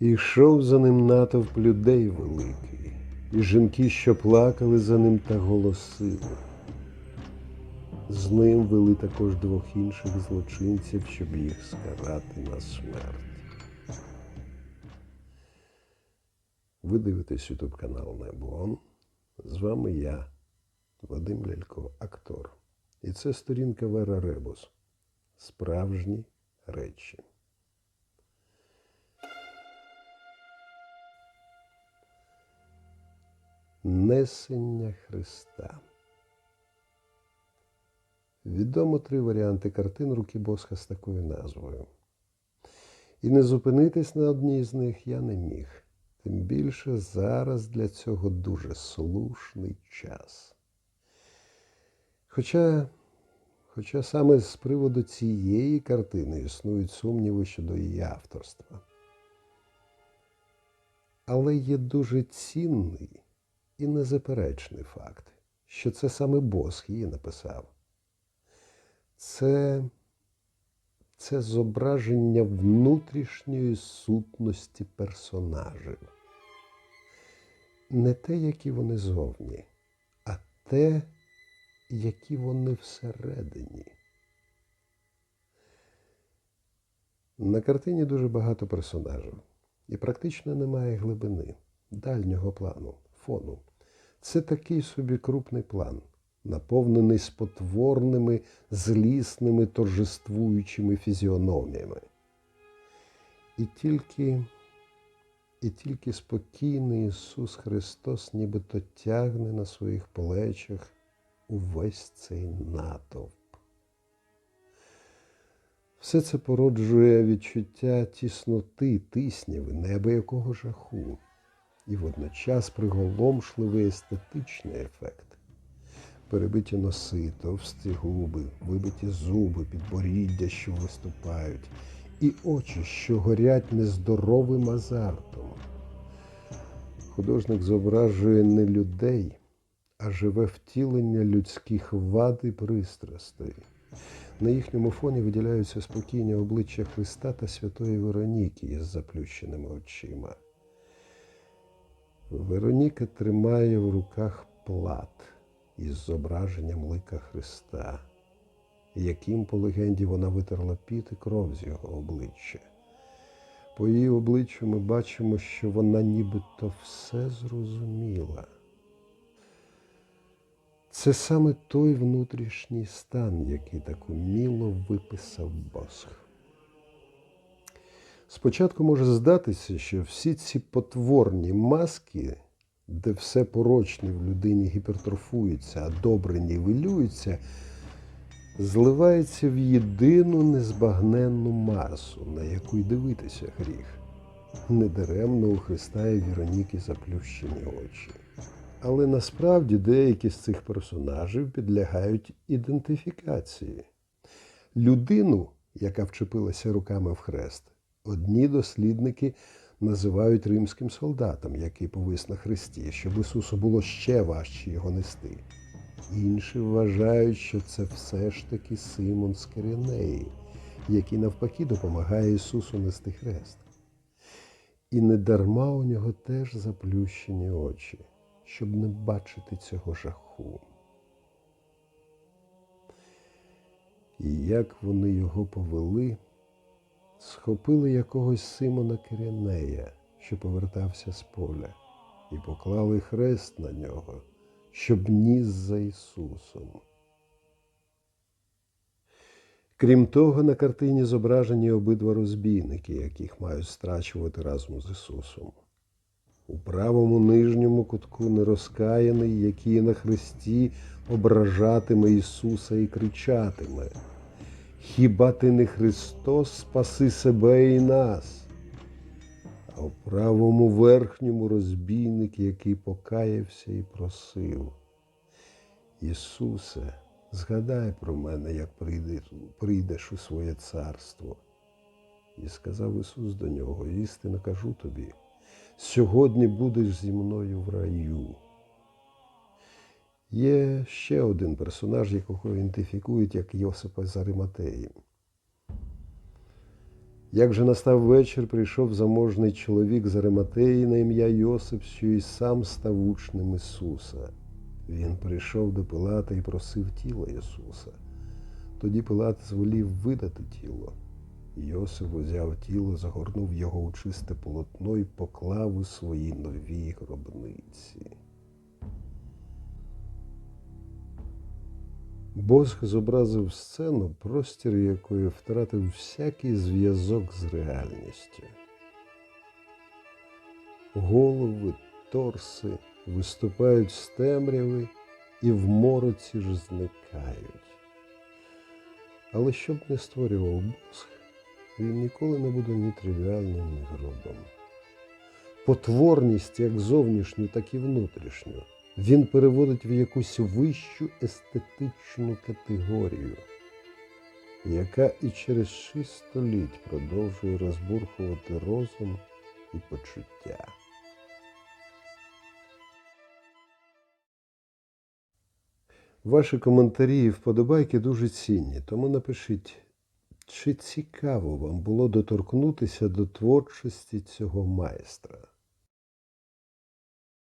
І йшов за ним натовп людей великий, і жінки, що плакали за ним та голосили. З ним вели також двох інших злочинців, щоб їх скарати на смерть. Ви дивитесь ютуб канал Неблон. З вами я, Вадим Лялько, актор. І це сторінка Вера Ребус. Справжні речі. Несення Христа. Відомо три варіанти картин руки Босха з такою назвою. І не зупинитись на одній з них я не міг. Тим більше зараз для цього дуже слушний час. Хоча, хоча саме з приводу цієї картини існують сумніви щодо її авторства. Але є дуже цінний і незаперечний факт, що це саме Босх її написав. Це, це зображення внутрішньої сутності персонажів. Не те, які вони зовні, а те, які вони всередині. На картині дуже багато персонажів, і практично немає глибини, дальнього плану, фону. Це такий собі крупний план, наповнений спотворними, злісними, торжествуючими фізіономіями. І тільки, і тільки спокійний Ісус Христос нібито тягне на своїх плечах увесь цей натовп. Все це породжує відчуття тісноти, тисняви, неабиякого жаху і водночас приголомшливий естетичний ефект. Перебиті носи, товсті губи, вибиті зуби, підборіддя, що виступають, і очі, що горять нездоровим азартом. Художник зображує не людей, а живе втілення людських вад і пристрастей. На їхньому фоні виділяються спокійні обличчя Христа та Святої Вероніки із заплющеними очима. Вероніка тримає в руках плат із зображенням лика Христа, яким, по легенді, вона витерла піт і кров з його обличчя. По її обличчю ми бачимо, що вона нібито все зрозуміла. Це саме той внутрішній стан, який так уміло виписав Босх. Спочатку може здатися, що всі ці потворні маски, де все порочне в людині гіпертрофується, а добре нівелюється, зливається в єдину незбагненну масу, на яку й дивитися гріх. Недаремно у Христа і Віроніки заплющені очі. Але насправді деякі з цих персонажів підлягають ідентифікації. Людину, яка вчепилася руками в хрест, одні дослідники називають римським солдатом, який повис на хресті, щоб Ісусу було ще важче його нести. Інші вважають, що це все ж таки Симон з Киринеї, який навпаки допомагає Ісусу нести хрест. І недарма у нього теж заплющені очі, щоб не бачити цього жаху. І як вони його повели, схопили якогось Симона Киринея, що повертався з поля, і поклали хрест на нього, щоб ніс за Ісусом. Крім того, на картині зображені обидва розбійники, яких мають страчувати разом з Ісусом. У правому нижньому кутку нерозкаяний, який на хресті ображатиме Ісуса і кричатиме. Хіба ти не Христос, спаси себе і нас? А у правому верхньому розбійник, який покаявся і просив. Ісусе, згадай про мене, як прийдеш у своє царство. І сказав Ісус до нього, істинно кажу тобі, сьогодні будеш зі мною в раю. Є ще один персонаж, якого ідентифікують як Йосипа з Ариматеї. Як же настав вечір, прийшов заможний чоловік з Ариматеї на ім'я Йосип, що й сам став учнем Ісуса. Він прийшов до Пилата і просив тіла Ісуса. Тоді Пилат звелів видати тіло. Йосип узяв тіло, загорнув його у чисте полотно і поклав у своїй новій гробниці. Босх зобразив сцену, простір якої втратив всякий зв'язок з реальністю. Голови, торси виступають з темряви і в мороці ж зникають. Але щоб не створював Босх, він ніколи не буде ні тривіальним, ні грубим. Потворність як зовнішню, так і внутрішню він переводить в якусь вищу естетичну категорію, яка і через шість століть продовжує розбурхувати розум і почуття. Ваші коментарі і вподобайки дуже цінні, тому напишіть, чи цікаво вам було доторкнутися до творчості цього майстра.